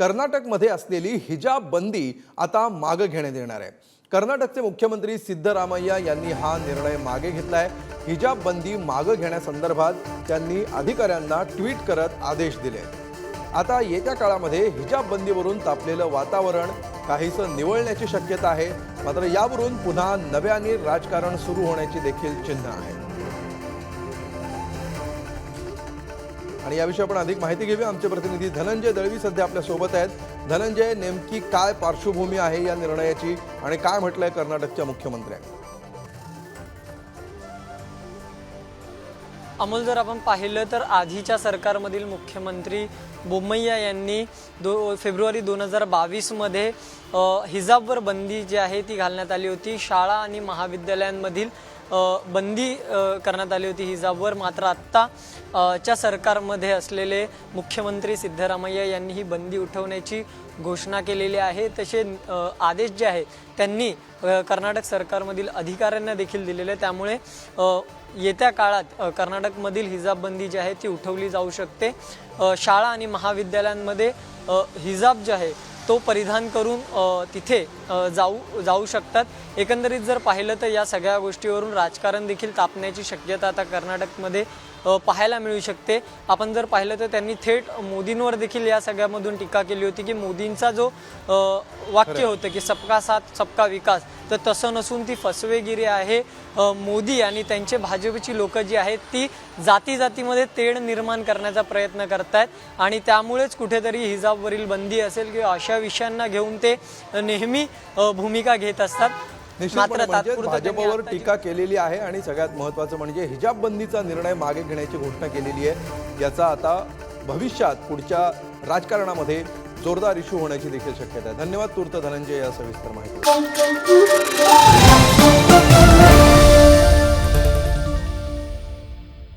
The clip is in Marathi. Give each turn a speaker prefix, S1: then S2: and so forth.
S1: कर्नाटकमध्ये असलेली हिजाब बंदी आता मागं घेण्यात येणार आहे. कर्नाटकचे मुख्यमंत्री सिद्धरामय्या यांनी हा निर्णय मागे घेतलाय. हिजाब बंदी मागं घेण्यासंदर्भात त्यांनी अधिकाऱ्यांना ट्विट करत आदेश दिले. आता येत्या काळामध्ये हिजाब बंदीवरून तापलेलं वातावरण काहीसं निवळण्याची शक्यता आहे. मात्र यावरून पुन्हा नव्याने राजकारण सुरू होण्याची देखील चिन्ह आहे. आणि याविषयी आपण अधिक माहिती घेऊया. आमचे प्रतिनिधी धनंजय दळवी सध्या आपल्यासोबत आहेत. धनंजय नेमकी काय पार्श्वभूमी आहे या निर्णयाची आणि काय म्हटलंय कर्नाटकच्या मुख्यमंत्र्यांनी?
S2: अमोल जर आपण पाहिलं तर आधीच्या सरकारमधील मुख्यमंत्री बोम्मय्या यांनी दो फेब्रुवारी दोन हजार बावीसमध्ये हिजाबवर बंदी जी आहे ती घालण्यात आली होती. शाळा आणि महाविद्यालयांमधील बंदी करण्यात आली होती. हिजाबवर मात्र आत्ता च्या सरकारमध्ये असलेले मुख्यमंत्री सिद्धरामय्या यांनी ही बंदी उठवण्याची घोषणा केलेली आहे. तसे आदेश जे आहे त्यांनी कर्नाटक सरकारमधील अधिकाऱ्यांना देखील दिलेले आहे. त्यामुळे येत्या काळात कर्नाटकमधील हिजाबबंदी जी आहे ती उठवली जाऊ शकते. शाळा आणि महाविद्यालयांमध्ये हिजाब जे आहे तो परिधान करून तिथे जाऊ जाऊ शकतात. एकंदरीत जर पाहिलं तर या सगळ्या गोष्टीवरून राजकारण देखील तापण्याची शक्यता आता कर्नाटकमध्ये पाहायला मिळू शकते. आपण जर पाहिलं तर त्यांनी थेट मोदींवर देखील या सगळ्यामधून टीका केली होती की मोदींचा जो वाक्य होतं की सबका साथ सबका विकास तर तसं नसून ती फसवेगिरी आहे मोदी आणि त्यांचे भाजपची लोक जी आहेत ती जाती जातीमध्ये तेढ निर्माण करण्याचा प्रयत्न करतायत. आणि त्यामुळेच कुठेतरी हिजाबवरील बंदी असेल किंवा अशा विषयांना घेऊन ते नेहमी भूमिका घेत असतात.
S1: निश्चितपणे म्हणजे भाजपवर टीका केलेली आहे आणि सगळ्यात महत्त्वाचं म्हणजे हिजाब बंदीचा निर्णय मागे घेण्याची घोषणा केलेली आहे. याचा आता भविष्यात पुढच्या राजकारणामध्ये जोरदार इश्यू होण्याची देखील शक्यता आहे. धन्यवाद तूर्त धनंजय या सविस्तर माहिती